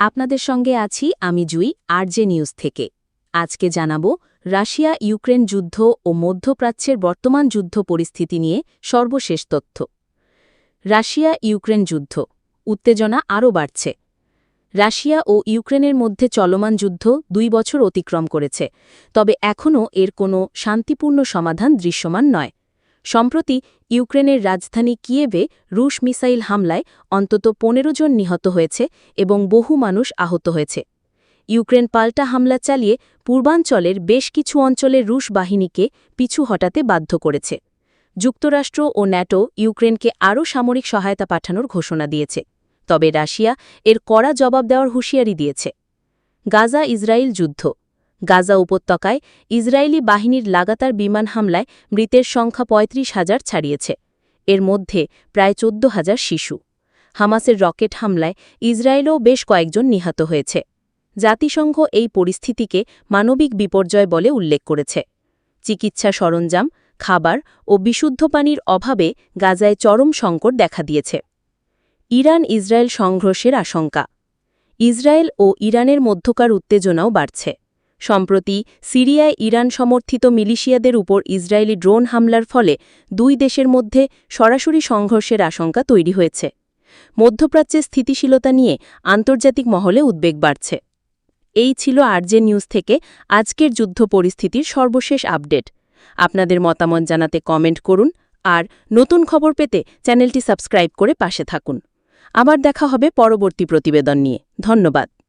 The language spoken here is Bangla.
আপনাদের সঙ্গে আছি আমি জুই, আরজে নিউজ থেকে। আজকে জানাব, রাশিয়া ইউক্রেন যুদ্ধ ও মধ্যপ্রাচ্যের বর্তমান যুদ্ধ পরিস্থিতি নিয়ে সর্বশেষ তথ্য। রাশিয়া ইউক্রেন যুদ্ধ, উত্তেজনা আরও বাড়ছে। রাশিয়া ও ইউক্রেনের মধ্যে চলমান যুদ্ধ দুই বছর অতিক্রম করেছে, তবে এখনও এর কোনো শান্তিপূর্ণ সমাধান দৃশ্যমান নয়। সম্প্রতি ইউক্রেনের রাজধানী কিয়েভে রুশ মিসাইল হামলায় অন্তত পনেরো জন নিহত হয়েছে এবং বহু মানুষ আহত হয়েছে। ইউক্রেন পাল্টা হামলা চালিয়ে পূর্বাঞ্চলের বেশ কিছু অঞ্চলের রুশ বাহিনীকে পিছু হটাতে বাধ্য করেছে। যুক্তরাষ্ট্র ও ন্যাটো ইউক্রেনকে আরও সামরিক সহায়তা পাঠানোর ঘোষণা দিয়েছে, তবে রাশিয়া এর কড়া জবাব দেওয়ার হুঁশিয়ারি দিয়েছে। গাজা ইসরায়েল যুদ্ধ গাজা উপত্যকায় ইসরায়েলি বাহিনীর লাগাতার বিমান হামলায় মৃতের সংখ্যা ৩৫ হাজার ছাড়িয়েছে। এর মধ্যে প্রায় চোদ্দ হাজার শিশু। হামাসের রকেট হামলায় ইসরায়েলও বেশ কয়েকজন নিহত হয়েছে। জাতিসংঘ এই পরিস্থিতিকে মানবিক বিপর্যয় বলে উল্লেখ করেছে। চিকিৎসা সরঞ্জাম, খাবার ও বিশুদ্ধ পানির অভাবে গাজায় চরম সংকট দেখা দিয়েছে। ইরান ইসরায়েল সংঘর্ষের আশঙ্কা। ইসরায়েল ও ইরানের মধ্যকার উত্তেজনাও বাড়ছে। সম্প্রতি সিরিয়ায় ইরান সমর্থিত মিলিশিয়াদের উপর ইসরায়েলি ড্রোন হামলার ফলে দুই দেশের মধ্যে সরাসরি সংঘর্ষের আশঙ্কা তৈরি হয়েছে। মধ্যপ্রাচ্যের স্থিতিশীলতা নিয়ে আন্তর্জাতিক মহলে উদ্বেগ বাড়ছে। এই ছিল আরজে নিউজ থেকে আজকের যুদ্ধ পরিস্থিতির সর্বশেষ আপডেট। আপনাদের মতামত জানাতে কমেন্ট করুন আর নতুন খবর পেতে চ্যানেলটি সাবস্ক্রাইব করে পাশে থাকুন। আবার দেখা হবে পরবর্তী প্রতিবেদন নিয়ে। ধন্যবাদ।